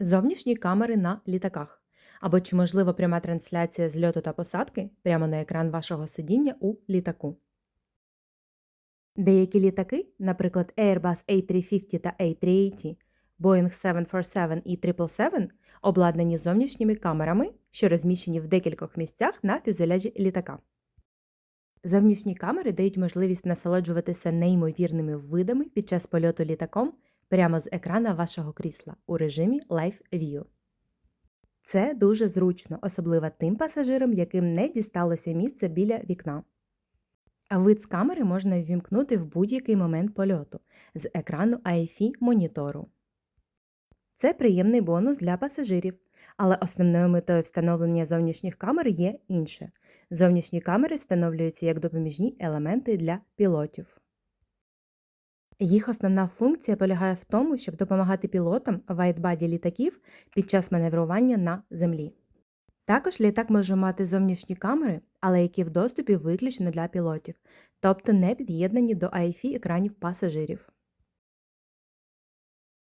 Зовнішні камери на літаках. Або чи можлива пряма трансляція з льоту та посадки прямо на екран вашого сидіння у літаку. Деякі літаки, наприклад Airbus A350 та A380, Boeing 747 і 777, обладнані зовнішніми камерами, що розміщені в декількох місцях на фюзеляжі літака. Зовнішні камери дають можливість насолоджуватися неймовірними видами під час польоту літаком прямо з екрана вашого крісла у режимі Live View. Це дуже зручно, особливо тим пасажирам, яким не дісталося місце біля вікна. А вид з камери можна ввімкнути в будь-який момент польоту з екрану AFI монітору. Це приємний бонус для пасажирів, але основною метою встановлення зовнішніх камер є інше. Зовнішні камери встановлюються як допоміжні елементи для пілотів. Їх основна функція полягає в тому, щоб допомагати пілотам вайтбаді літаків під час маневрування на землі. Також літак може мати зовнішні камери, але які в доступі виключно для пілотів, тобто не під'єднані до IFI екранів пасажирів.